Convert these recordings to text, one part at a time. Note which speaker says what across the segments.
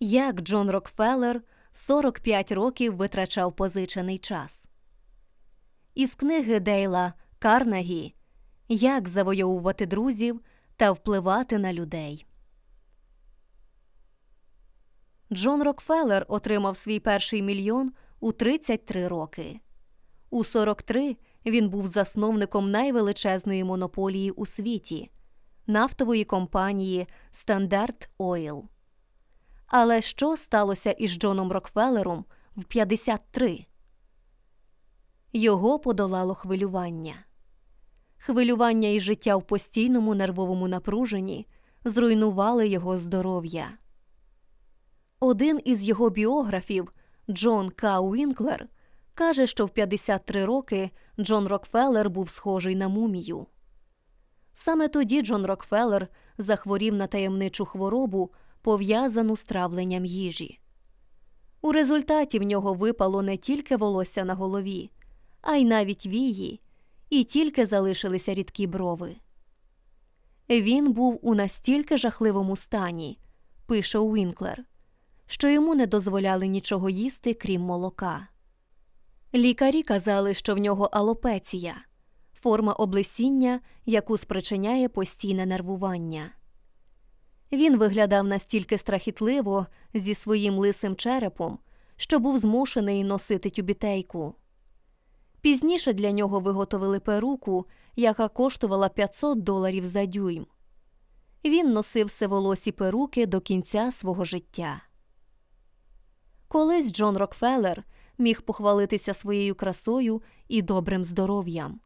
Speaker 1: Як Джон Рокфеллер 45 років витрачав позичений час. Із книги Дейла Карнегі Як завойовувати друзів та впливати на людей. Джон Рокфеллер отримав свій перший мільйон у 33 роки. У 43 він був засновником найвеличезної монополії у світі нафтової компанії Standard Oil. Але що сталося із Джоном Рокфеллером в 53? Його подолало хвилювання. Хвилювання і життя в постійному нервовому напруженні зруйнували його здоров'я. Один із його біографів, Джон К. Уінклер, каже, що в 53 роки Джон Рокфеллер був схожий на мумію. Саме тоді Джон Рокфеллер захворів на таємничу хворобу, пов'язану з травленням їжі. У результаті в нього випало не тільки волосся на голові, а й навіть вії, і тільки залишилися рідкі брови. Він був у настільки жахливому стані, пише Уінклер, що йому не дозволяли нічого їсти, крім молока. Лікарі казали, що в нього алопеція форма облесіння, яку спричиняє постійне нервування. Він виглядав настільки страхітливо зі своїм лисим черепом, що був змушений носити тюбітейку. Пізніше для нього виготовили перуку, яка коштувала 500 доларів за дюйм. Він носив сиволосі перуки до кінця свого життя. Колись Джон Рокфеллер міг похвалитися своєю красою і добрим здоров'ям.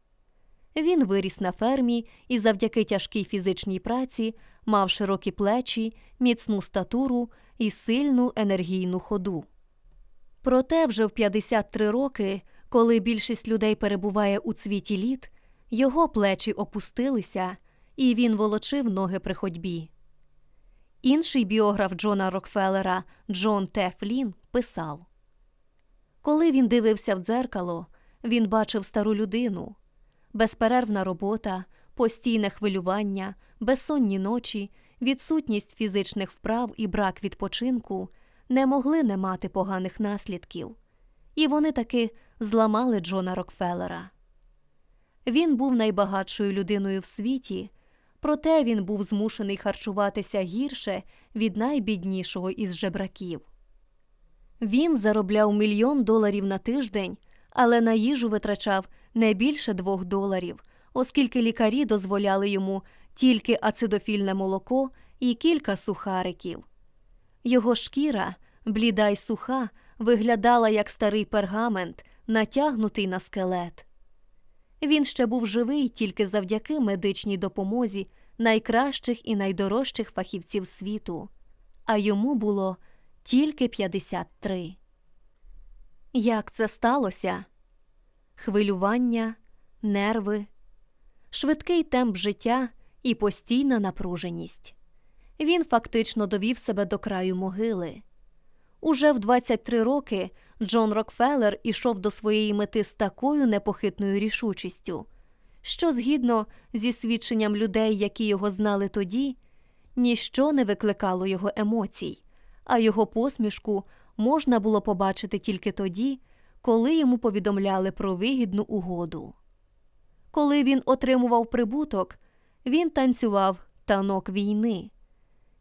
Speaker 1: Він виріс на фермі і завдяки тяжкій фізичній праці мав широкі плечі, міцну статуру і сильну енергійну ходу. Проте вже в 53 роки, коли більшість людей перебуває у цвіті літ, його плечі опустилися, і він волочив ноги при ходьбі. Інший біограф Джона Рокфеллера Джон Т. Флін писав Коли він дивився в дзеркало, він бачив стару людину, безперервна робота, постійне хвилювання, безсонні ночі, відсутність фізичних вправ і брак відпочинку не могли не мати поганих наслідків, і вони таки зламали Джона Рокфеллера. Він був найбагатшою людиною в світі, проте він був змушений харчуватися гірше від найбіднішого із жебраків. Він заробляв мільйон доларів на тиждень, але на їжу витрачав не більше двох доларів, оскільки лікарі дозволяли йому тільки ацидофільне молоко і кілька сухариків. Його шкіра, бліда й суха, виглядала як старий пергамент, натягнутий на скелет. Він ще був живий тільки завдяки медичній допомозі найкращих і найдорожчих фахівців світу, а йому було тільки 53. Як це сталося? Хвилювання, нерви, швидкий темп життя і постійна напруженість. Він фактично довів себе до краю могили. Уже в 23 роки Джон Рокфеллер ішов до своєї мети з такою непохитною рішучістю, що, згідно зі свідченням людей, які його знали тоді, ніщо не викликало його емоцій, а його посмішку можна було побачити тільки тоді, коли йому повідомляли про вигідну угоду. Коли він отримував прибуток, він танцював танок війни,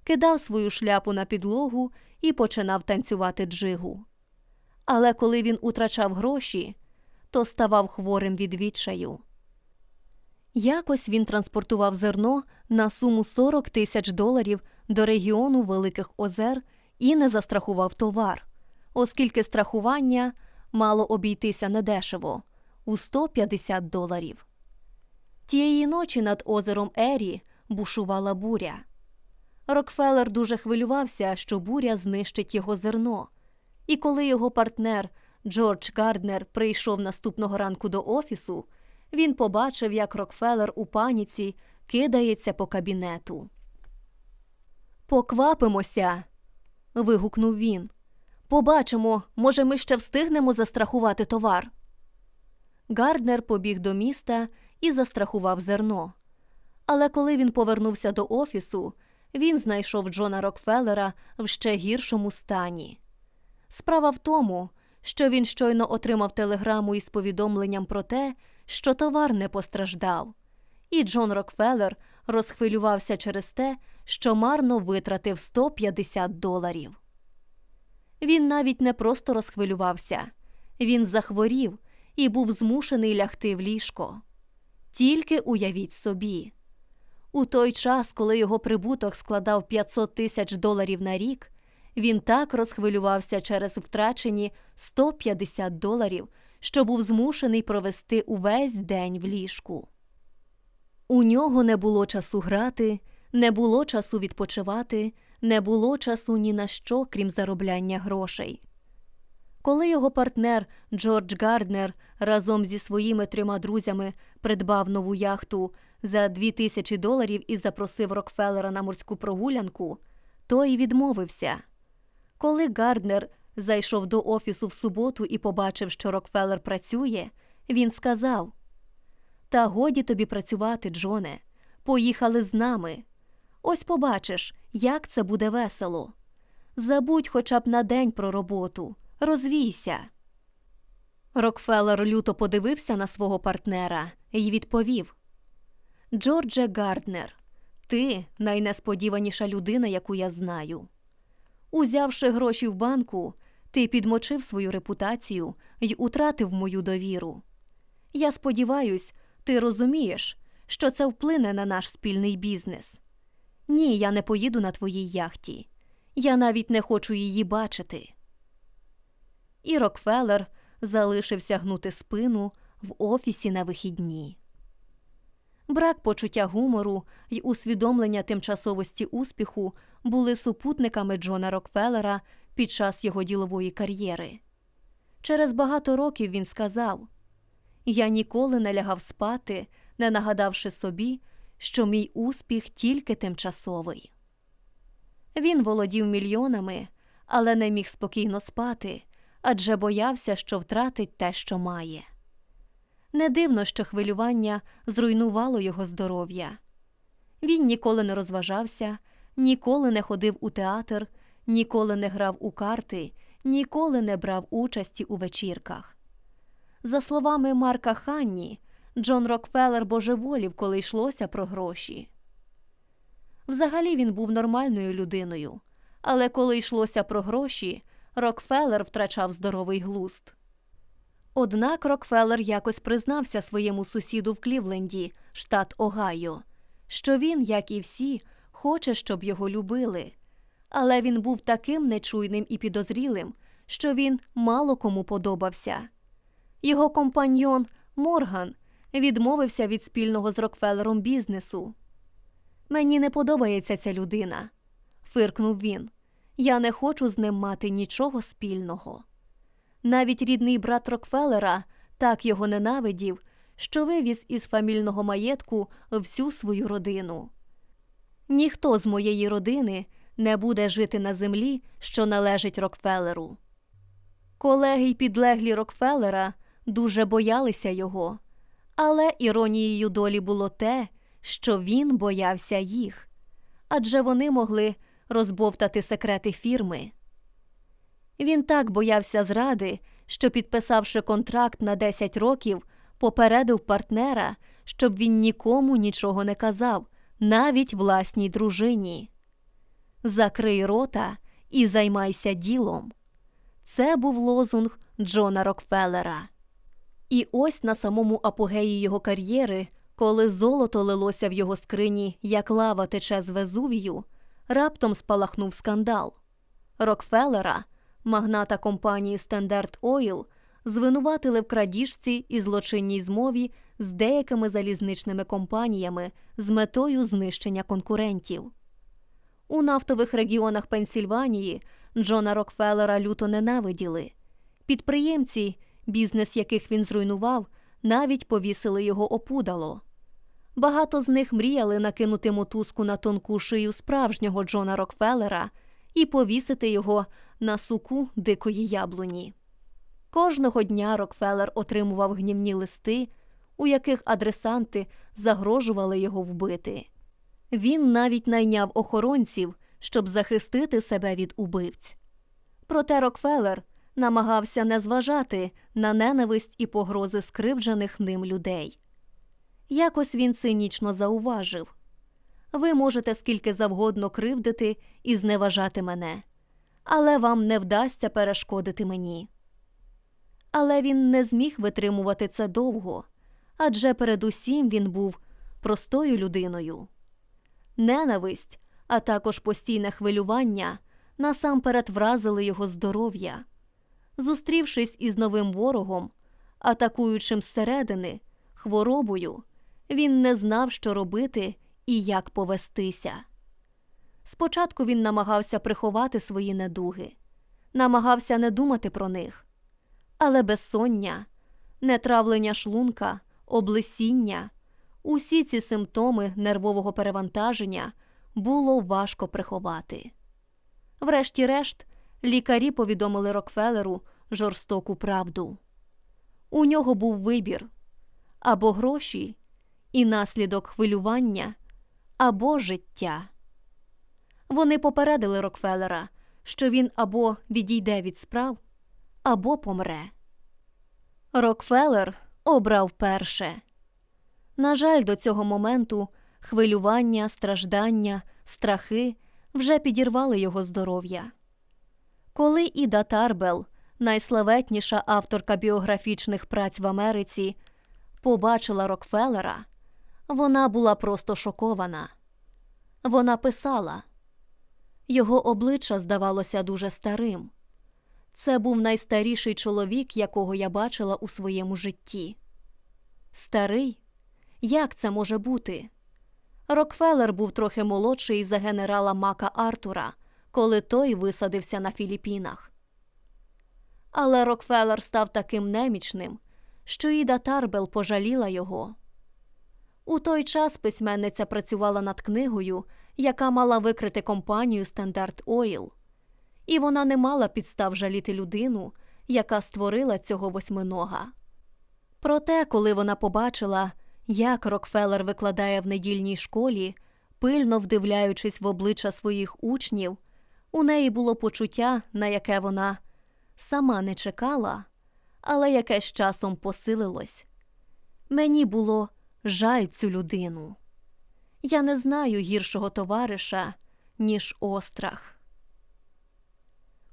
Speaker 1: кидав свою шляпу на підлогу і починав танцювати джигу. Але коли він утрачав гроші, то ставав хворим від відчаю. Якось він транспортував зерно на суму 40 тисяч доларів до регіону Великих Озер і не застрахував товар, оскільки страхування мало обійтися недешево у 150 доларів. Тієї ночі над озером Ері бушувала буря. Рокфеллер дуже хвилювався, що буря знищить його зерно, і коли його партнер Джордж Гарднер прийшов наступного ранку до офісу, він побачив, як Рокфеллер у паніці кидається по кабінету. Поквапимося. вигукнув він. Побачимо, може, ми ще встигнемо застрахувати товар. Гарднер побіг до міста і застрахував зерно. Але коли він повернувся до офісу, він знайшов Джона Рокфеллера в ще гіршому стані. Справа в тому, що він щойно отримав телеграму із повідомленням про те, що товар не постраждав, і Джон Рокфеллер розхвилювався через те, що марно витратив 150 доларів. Він навіть не просто розхвилювався, він захворів і був змушений лягти в ліжко. Тільки уявіть собі. У той час, коли його прибуток складав 500 тисяч доларів на рік, він так розхвилювався через втрачені 150 доларів, що був змушений провести увесь день в ліжку. У нього не було часу грати, не було часу відпочивати, не було часу ні на що, крім заробляння грошей. Коли його партнер Джордж Гарднер разом зі своїми трьома друзями придбав нову яхту за 2000 доларів і запросив Рокфеллера на морську прогулянку, той відмовився. Коли Гарднер зайшов до офісу в суботу і побачив, що Рокфеллер працює, він сказав: Та годі тобі працювати, Джоне. Поїхали з нами. Ось побачиш, як це буде весело. Забудь хоча б на день про роботу, розвійся. Рокфеллер люто подивився на свого партнера і відповів: Джордже Гарднер, ти найнесподіваніша людина, яку я знаю. Узявши гроші в банку, ти підмочив свою репутацію й утратив мою довіру. Я сподіваюсь, ти розумієш, що це вплине на наш спільний бізнес. Ні, я не поїду на твоїй яхті. Я навіть не хочу її бачити. І Рокфеллер залишився гнути спину в офісі на вихідні. Брак почуття гумору й усвідомлення тимчасовості успіху були супутниками Джона Рокфеллера під час його ділової кар'єри. Через багато років він сказав Я ніколи не лягав спати, не нагадавши собі, що мій успіх тільки тимчасовий. Він володів мільйонами, але не міг спокійно спати, адже боявся, що втратить те, що має. Не дивно, що хвилювання зруйнувало його здоров'я. Він ніколи не розважався, ніколи не ходив у театр, ніколи не грав у карти, ніколи не брав участі у вечірках. За словами Марка Ханні, Джон Рокфеллер божеволів, коли йшлося про гроші. Взагалі він був нормальною людиною, але коли йшлося про гроші, Рокфеллер втрачав здоровий глузд. Однак Рокфеллер якось признався своєму сусіду в Клівленді, штат Огайо, що він, як і всі, хоче, щоб його любили. Але він був таким нечуйним і підозрілим, що він мало кому подобався. Його компаньйон Морган відмовився від спільного з Рокфеллером бізнесу. Мені не подобається ця людина, фиркнув він. Я не хочу з ним мати нічого спільного. Навіть рідний брат Рокфеллера так його ненавидів, що вивіз із фамільного маєтку всю свою родину. Ніхто з моєї родини не буде жити на землі, що належить Рокфеллеру. Колеги й підлеглі Рокфеллера дуже боялися його, але іронією долі було те, що він боявся їх, адже вони могли розбовтати секрети фірми. Він так боявся зради, що, підписавши контракт на 10 років, попередив партнера, щоб він нікому нічого не казав, навіть власній дружині. Закрий рота і займайся ділом. Це був лозунг Джона Рокфеллера. І ось на самому апогеї його кар'єри, коли золото лилося в його скрині, як лава тече з Везувію, раптом спалахнув скандал. Рокфеллера, магната компанії Standard Oil, звинуватили в крадіжці і злочинній змові з деякими залізничними компаніями з метою знищення конкурентів. У нафтових регіонах Пенсільванії Джона Рокфеллера люто ненавиділи. Підприємці, бізнес яких він зруйнував, навіть повісили його опудало. Багато з них мріяли накинути мотузку на тонку шию справжнього Джона Рокфеллера і повісити його на суку дикої яблуні. Кожного дня Рокфеллер отримував гнівні листи, у яких адресанти загрожували його вбити. Він навіть найняв охоронців, щоб захистити себе від убивць. Проте Рокфеллер намагався не зважати на ненависть і погрози скривджених ним людей. Якось він цинічно зауважив ви можете скільки завгодно кривдити і зневажати мене, але вам не вдасться перешкодити мені. Але він не зміг витримувати це довго, адже передусім він був простою людиною. Ненависть, а також постійне хвилювання насамперед вразили його здоров'я. Зустрівшись із новим ворогом, атакуючим зсередини, хворобою, він не знав, що робити і як повестися. Спочатку він намагався приховати свої недуги, намагався не думати про них, але безсоння, нетравлення шлунка, облесіння, усі ці симптоми нервового перевантаження було важко приховати. Врешті-решт, лікарі повідомили Рокфелеру жорстоку правду. У нього був вибір або гроші і наслідок хвилювання, або життя. Вони попередили Рокфеллера, що він або відійде від справ, або помре. Рокфеллер обрав перше. На жаль, до цього моменту хвилювання, страждання, страхи вже підірвали його здоров'я. Коли Іда Тарбел, найславетніша авторка біографічних праць в Америці, побачила Рокфеллера, вона була просто шокована. Вона писала його обличчя здавалося дуже старим. Це був найстаріший чоловік, якого я бачила у своєму житті. Старий? Як це може бути? Рокфеллер був трохи молодший за генерала Мака Артура, коли той висадився на Філіппінах. Але Рокфеллер став таким немічним, що Іда Тарбел пожаліла його. У той час письменниця працювала над книгою, яка мала викрити компанію Standard Oil. і вона не мала підстав жаліти людину, яка створила цього восьминога. Проте, коли вона побачила, як Рокфеллер викладає в недільній школі, пильно вдивляючись в обличчя своїх учнів, у неї було почуття, на яке вона сама не чекала, але яке з часом посилилось. Мені було жаль цю людину. Я не знаю гіршого товариша, ніж острах.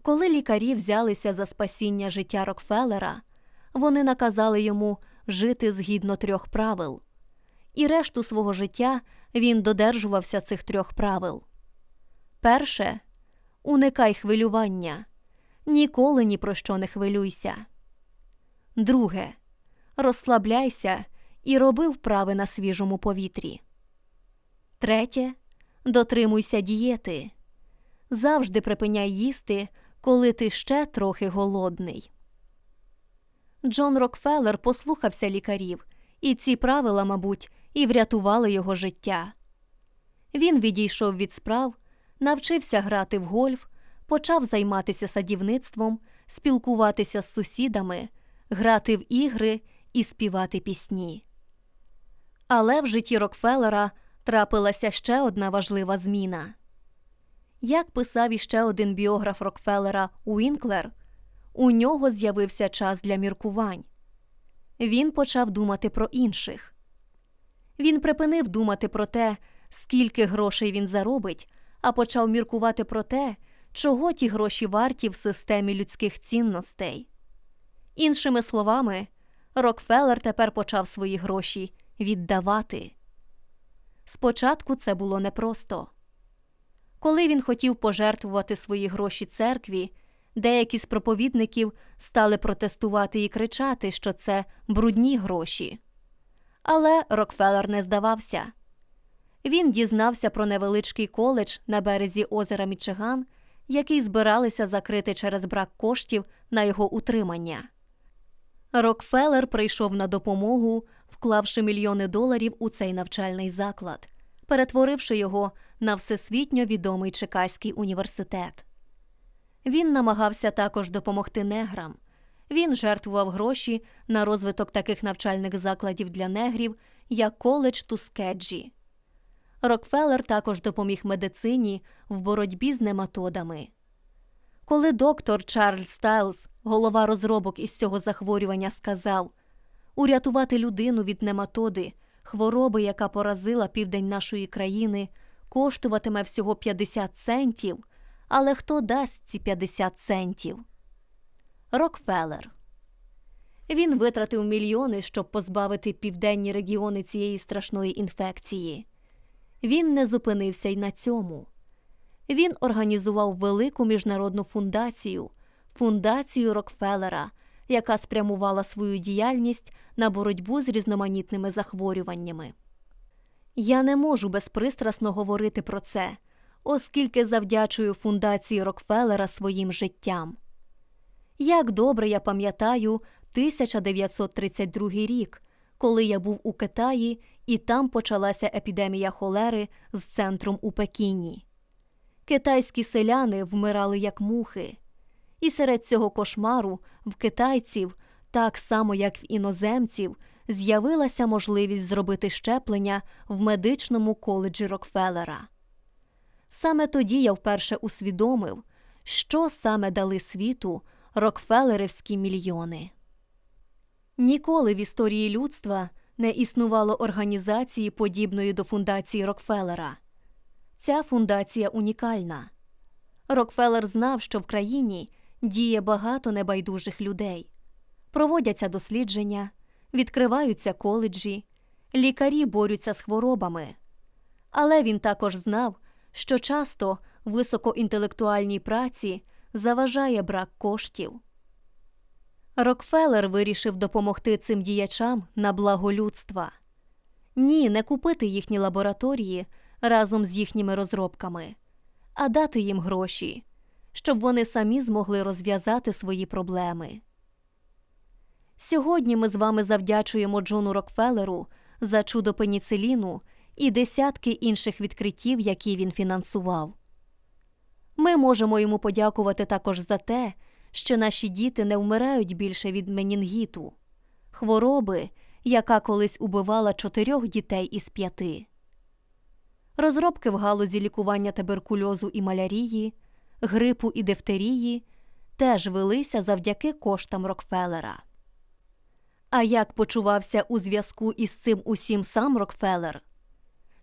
Speaker 1: Коли лікарі взялися за спасіння життя Рокфеллера, вони наказали йому жити згідно трьох правил, і решту свого життя він додержувався цих трьох правил. Перше уникай хвилювання, ніколи ні про що не хвилюйся. Друге розслабляйся і роби вправи на свіжому повітрі. Третє дотримуйся дієти. Завжди припиняй їсти, коли ти ще трохи голодний. Джон Рокфеллер послухався лікарів, і ці правила, мабуть, і врятували його життя. Він відійшов від справ, навчився грати в гольф, почав займатися садівництвом, спілкуватися з сусідами, грати в ігри і співати пісні. Але в житті Рокфеллера трапилася ще одна важлива зміна. Як писав іще один біограф Рокфеллера Уінклер, у нього з'явився час для міркувань. Він почав думати про інших. Він припинив думати про те, скільки грошей він заробить, а почав міркувати про те, чого ті гроші варті в системі людських цінностей. Іншими словами, Рокфеллер тепер почав свої гроші віддавати. Спочатку це було непросто. Коли він хотів пожертвувати свої гроші церкві, деякі з проповідників стали протестувати і кричати, що це брудні гроші. Але Рокфеллер не здавався. Він дізнався про невеличкий коледж на березі озера Мічиган, який збиралися закрити через брак коштів на його утримання. Рокфеллер прийшов на допомогу, вклавши мільйони доларів у цей навчальний заклад, перетворивши його на всесвітньо відомий Чекаський університет. Він намагався також допомогти неграм. Він жертвував гроші на розвиток таких навчальних закладів для негрів, як коледж Тускеджі. Рокфеллер також допоміг медицині в боротьбі з нематодами. Коли доктор Чарльз Стайлз, голова розробок із цього захворювання, сказав урятувати людину від нематоди, хвороби, яка поразила південь нашої країни, коштуватиме всього 50 центів, але хто дасть ці 50 центів? Рокфеллер. Він витратив мільйони, щоб позбавити південні регіони цієї страшної інфекції. Він не зупинився й на цьому. Він організував велику міжнародну фундацію фундацію Рокфеллера, яка спрямувала свою діяльність на боротьбу з різноманітними захворюваннями. Я не можу безпристрасно говорити про це, оскільки завдячую фундації Рокфеллера своїм життям. Як добре я пам'ятаю 1932 рік, коли я був у Китаї і там почалася епідемія холери з центром у Пекіні. Китайські селяни вмирали як мухи, і серед цього кошмару в китайців, так само як в іноземців, з'явилася можливість зробити щеплення в медичному коледжі Рокфеллера. Саме тоді я вперше усвідомив, що саме дали світу Рокфеллерівські мільйони. Ніколи в історії людства не існувало організації, подібної до фундації Рокфеллера. Ця фундація унікальна. Рокфеллер знав, що в країні діє багато небайдужих людей, проводяться дослідження, відкриваються коледжі, лікарі борються з хворобами. Але він також знав, що часто високоінтелектуальній праці заважає брак коштів. Рокфеллер вирішив допомогти цим діячам на благо людства. Ні, не купити їхні лабораторії разом з їхніми розробками, а дати їм гроші, щоб вони самі змогли розв'язати свої проблеми. Сьогодні ми з вами завдячуємо Джону Рокфеллеру за чудо пеніциліну і десятки інших відкриттів, які він фінансував. Ми можемо йому подякувати також за те, що наші діти не вмирають більше від менінгіту, хвороби, яка колись убивала чотирьох дітей із п'яти. Розробки в галузі лікування туберкульозу і малярії, грипу і дифтерії теж велися завдяки коштам Рокфеллера. А як почувався у зв'язку із цим усім сам Рокфеллер?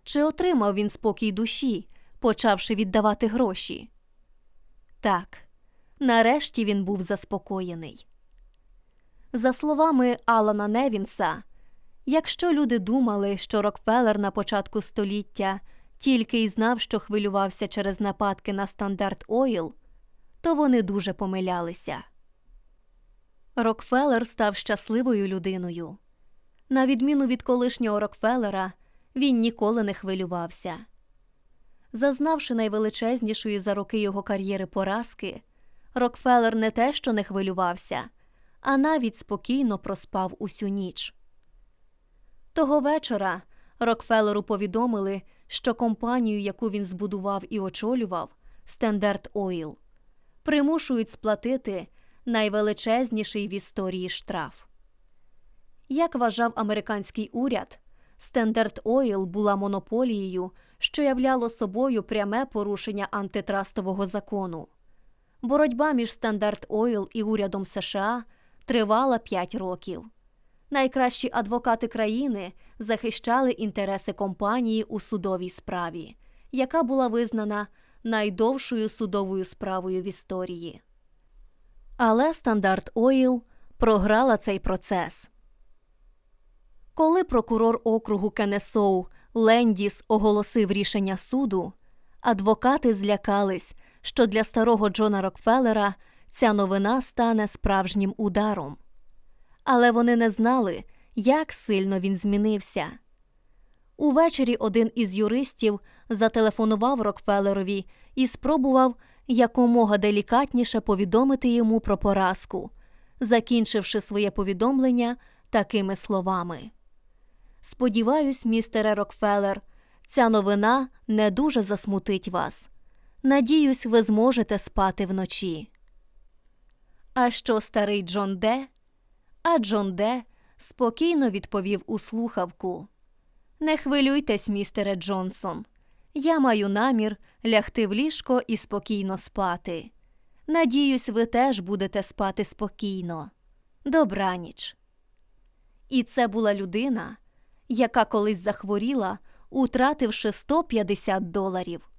Speaker 1: Чи отримав він спокій душі, почавши віддавати гроші? Так, нарешті він був заспокоєний. За словами Алана Невінса, якщо люди думали, що Рокфеллер на початку століття тільки й знав, що хвилювався через нападки на стандарт Ойл, то вони дуже помилялися. Рокфеллер став щасливою людиною. На відміну від колишнього Рокфеллера, він ніколи не хвилювався. Зазнавши найвеличезнішої за роки його кар'єри поразки, Рокфеллер не те, що не хвилювався, а навіть спокійно проспав усю ніч. Того вечора Рокфеллеру повідомили, що компанію, яку він збудував і очолював, Standard Oil, примушують сплатити найвеличезніший в історії штраф. Як вважав американський уряд, Standard Oil була монополією, що являло собою пряме порушення антитрастового закону. Боротьба між Standard Oil і урядом США тривала 5 років. Найкращі адвокати країни захищали інтереси компанії у судовій справі, яка була визнана найдовшою судовою справою в історії. Але Стандарт Ойл програла цей процес. Коли прокурор округу Кенесоу Лендіс оголосив рішення суду, адвокати злякались, що для старого Джона Рокфеллера ця новина стане справжнім ударом. Але вони не знали, як сильно він змінився. Увечері один із юристів зателефонував Рокфеллерові і спробував якомога делікатніше повідомити йому про поразку, закінчивши своє повідомлення такими словами. Сподіваюсь, містере Рокфеллер, ця новина не дуже засмутить вас. Надіюсь, ви зможете спати вночі. А що старий Джон Де? А Джон Де спокійно відповів у слухавку. Не хвилюйтесь, містере Джонсон. Я маю намір лягти в ліжко і спокійно спати. Надіюсь, ви теж будете спати спокійно. Добраніч. І це була людина, яка колись захворіла, утративши 150 доларів.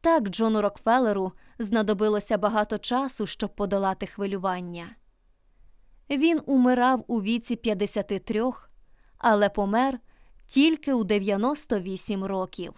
Speaker 1: Так Джону Рокфеллеру знадобилося багато часу, щоб подолати хвилювання. Він умирав у віці 53, але помер тільки у 98 років.